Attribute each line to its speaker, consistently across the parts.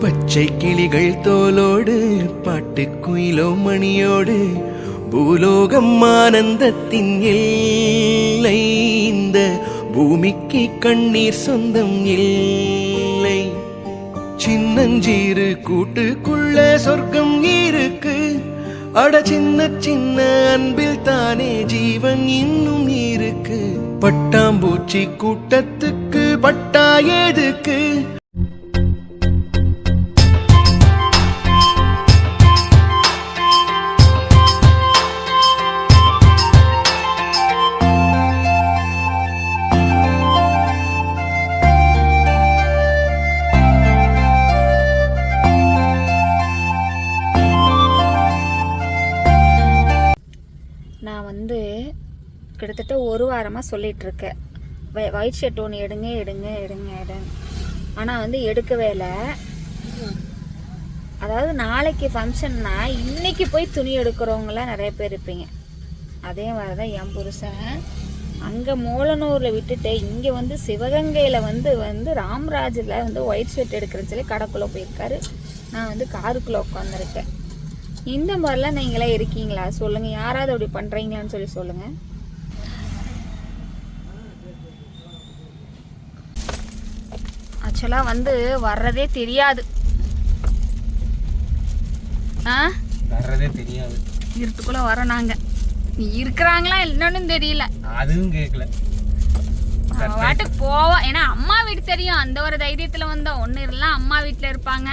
Speaker 1: பச்சை கிளிகள் தோலோடு பாட்டுக்குயிலோ மணியோடு பூலோகம் ஆனந்தத்தின் இல்லை இந்த பூமிக்கு கண்ணீர் சொந்தம் இல்லை. சின்னஞ்சீரு கூட்டுக்குள்ள சொர்க்கம் இருக்கு அட சின்ன சின்ன அன்பில் தானே ஜீவன் இன்னும் இருக்கு. பட்டாம்பூச்சி கூட்டத்துக்கு பட்டா எதுக்கு?
Speaker 2: கிட்டத்தட்ட ஒரு வாரமாக சொல்லிகிட்ருக்கேன் இருக்கேன் வை- ஒயிட் ஷர்ட் ஒன்று எடுங்க எடுங்க எடுங்க எடுங்க ஆனால் வந்து எடுக்கவே இல்லை. அதாவது நாளைக்கு ஃபங்க்ஷன்னா இன்னைக்கு போய் துணி எடுக்கிறவங்களாம் நிறைய பேர் இருப்பீங்க. அதே மாதிரி தான் என் புருஷன். அங்கே மூலனூரில் விட்டுட்டு இங்கே வந்து சிவகங்கையில் வந்து வந்து ராம்ராஜில் வந்து ஒயிட் ஷர்ட் எடுக்கிறேன்னு சொல்லி கடைக்குள்ளே போயிருக்காரு. நான் வந்து காருக்குள்ளே உட்காந்துருக்கேன் இந்த மாதிரிலாம் நீங்களே இருக்கீங்களா? சொல்லுங்கள் யாராவது அப்படி பண்ணுறீங்களான்னு சொல்லி சொல்லுங்கள் ஆக்சுவலாக வந்து வர்றதே தெரியாது. ஆ?
Speaker 3: வர்றதே தெரியாது.
Speaker 2: இருட்டுக்குள்ளே வர நாங்கள் இருக்கிறாங்களா என்னன்னு தெரியல.
Speaker 3: அதுவும் கேட்கல
Speaker 2: வாட்டுக்கு போவோம் ஏன்னா அம்மா வீடு தெரியும். அந்த ஒரு தைரியத்தில் வந்தோம். ஒன்று இருலாம் அம்மா வீட்டில் இருப்பாங்க.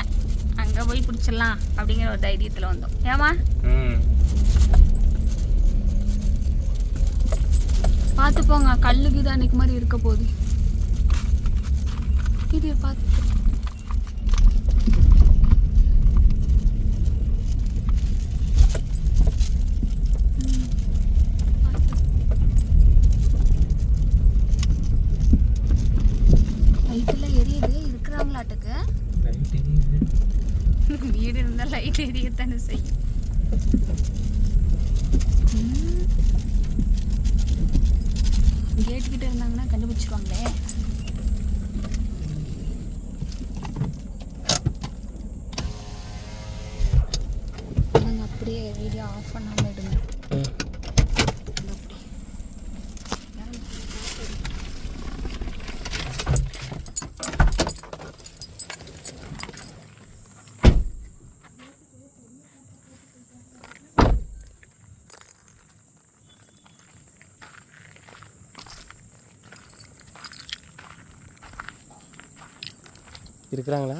Speaker 2: அங்கே போய் பிடிச்சிடலாம் அப்படிங்கிற ஒரு தைரியத்தில் வந்தோம். ஏமா பார்த்து போங்க. கல்லுக்கு இது அன்னைக்கு மாதிரி இருக்க போகுது. இது பார்த்து. லைட்டெல்லாம் எரியுது. இருக்கிறாங்களாட்டுக்கு. வீடு இருந்தால் லைட் எரியத்தானே செய்யும். கேட் கிட்ட இருந்தாங்கன்னா கண்டுபிடிச்சிருவாங்களே நாங்கள் அப்படியே வீடியோ ஆஃப் பண்ணாமல் எடுங்க
Speaker 3: இருக்கிறாங்களா?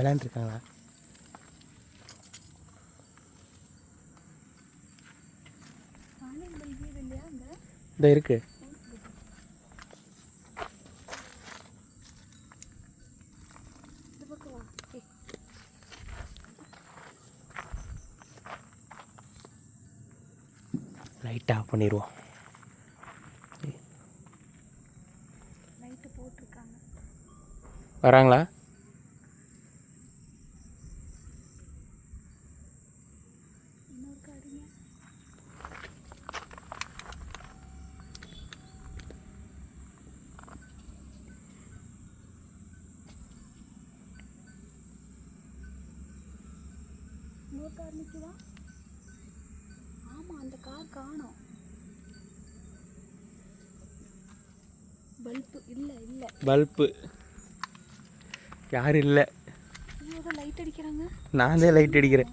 Speaker 3: விளையாண்டுருக்காங்களா இந்த இருக்கு. லைட் ஆஃப் பண்ணிடுவோம் வராங்களா?
Speaker 2: இன்னொரு கார் நிற்குதா ஆமாம் அந்த கார் காணோம். பல்பு இல்லை இல்லை.
Speaker 3: பல்பு யாரும் இல்லை.
Speaker 2: லைட் அடிக்கிறாங்க?
Speaker 3: நான் தான் லைட் அடிக்கிறேன்.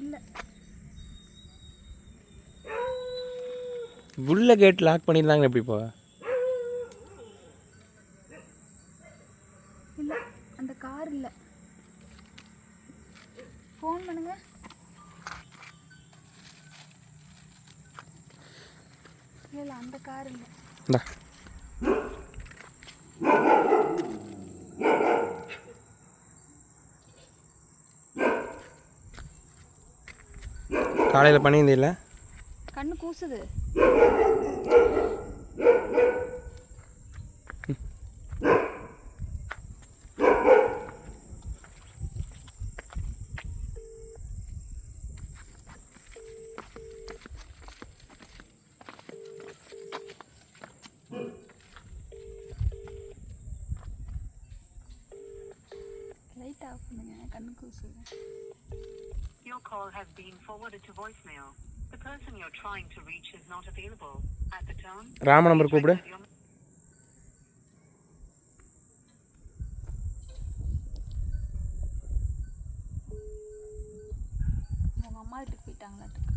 Speaker 2: இல்லை.
Speaker 3: உள்ள கேட் லாக் பண்ணியிருந்தாங்க எப்படி இப்போ?
Speaker 2: இல்லை அந்த கார் இல்லை. ஃபோன் பண்ணுங்க. இல்லை இல்லை அந்த கார் இல்லை.
Speaker 3: காலையில் பண்ணியிருந்தீல்ல?
Speaker 2: கண்ணு கூசுது.
Speaker 4: Your call has been forwarded to voicemail. The person you're trying to reach is not available. At the tone,
Speaker 3: ராம நம்பர் கூப்பிடு
Speaker 2: உங்க அம்மா வீட்டுக்கு போயிட்டாங்களாட்டுக்கு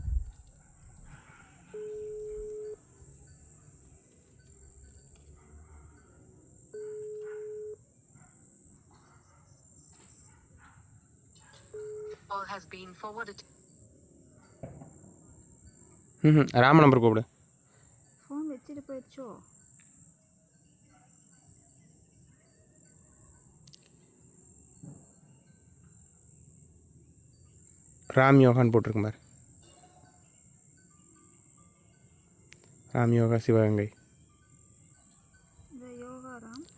Speaker 4: has been forwarded.
Speaker 3: ம் ராம நம்பர் கூப்பிடு.
Speaker 2: ஃபோன் வச்சுட்டு போயிடுச்சோ?
Speaker 3: ராம் யோகான்னு போட்டிருக்கும் பாரு. ராம் யோகா சிவகங்கை.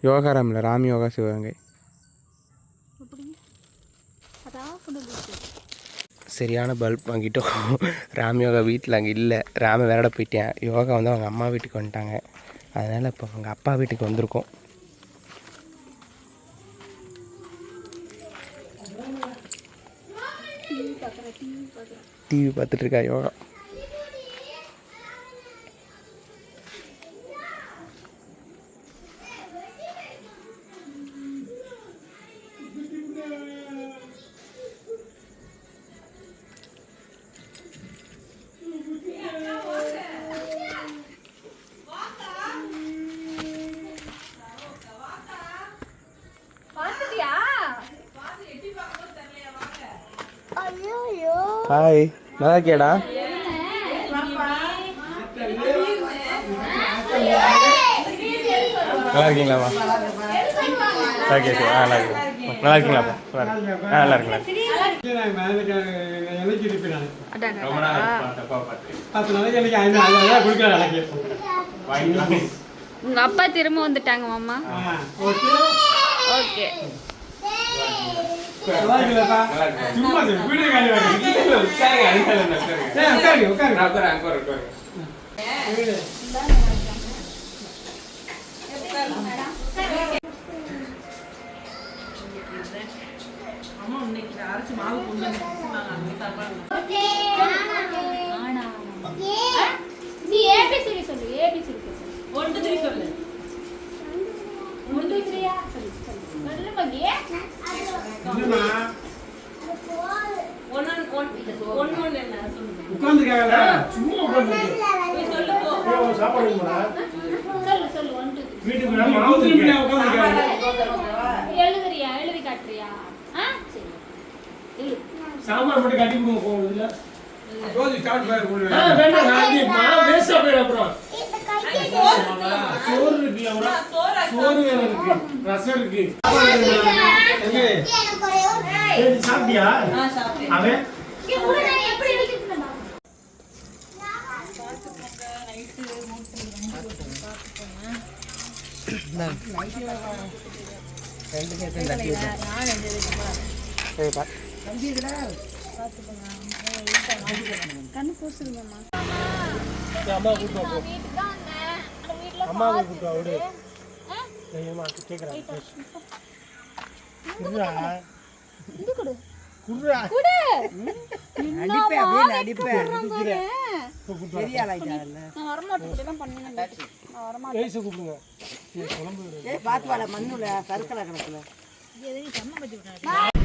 Speaker 2: யோகாராம்
Speaker 3: இல்லை ராம் யோகா சிவகங்கை. சரியான பல்ப் வாங்கிட்டோம். ராம் யோகா வீட்டில் அங்கே இல்லை. ராம விளையாட போயிட்டேன். யோகா வந்து அவங்க அம்மா வீட்டுக்கு வந்துட்டாங்க. அதனால் இப்போ அவங்க அப்பா வீட்டுக்கு வந்திருக்கோம். டிவி பார்த்துட்ருக்கா யோகா? ஹாய் நல்லா இருக்கியாடா நல்லா இருக்கீங்களாப்பா ஓகே சரி ஆ நல்லா இருக்கு நல்லா இருக்கீங்களாப்பா ஆ நல்லா இருக்குங்களா
Speaker 2: உங்க அப்பா திரும்ப வந்துட்டாங்க மாமா.
Speaker 5: ஓகே. சும்மா வீடியோ காலி
Speaker 3: உட்காருங்க உட்காருங்க. உட்காரேன் அங்கே உட்காருங்க.
Speaker 2: நீ ஏபிசிடி சொல்லு. ஏபிசிடி சொல்லு. ஒன்று த்ரீ சொல்லு. ஒன்று சொல்லு சொல்லு. சொல்லு மகி
Speaker 5: சும்மா சாப்பாடு வீட்டுக்கு மாவு
Speaker 2: எழுதுறியா? எழுதி காட்டுறியா?
Speaker 5: சாம்பார் மட்டும் கட்டி கொடுங்க ஜோதி வேண்டாம் மாவு வேஸ்டா போயிடும் அப்புறம். சோறு வேற இருக்கு ரசம் இருக்கு. சாப்பிட்டியா? அவன்?
Speaker 2: கண்ணு பூசுறீங்கம்மா
Speaker 5: அம்மா
Speaker 2: வீட்டில்
Speaker 5: அம்மா ஏம்மா கேக்குறேன் குடுறா
Speaker 2: இது கொடு.
Speaker 5: குடுறா.
Speaker 2: கொடு. நான் வரமாட்டேன் பண்ணினேன் நான் வரமாட்டேன்.
Speaker 5: கூப்பிடுங்க. குழம்பு.
Speaker 6: ஏய் பாத்து வாழ மண்ணுல கருக்கலை கிடக்குல.
Speaker 2: சம்ம விடாது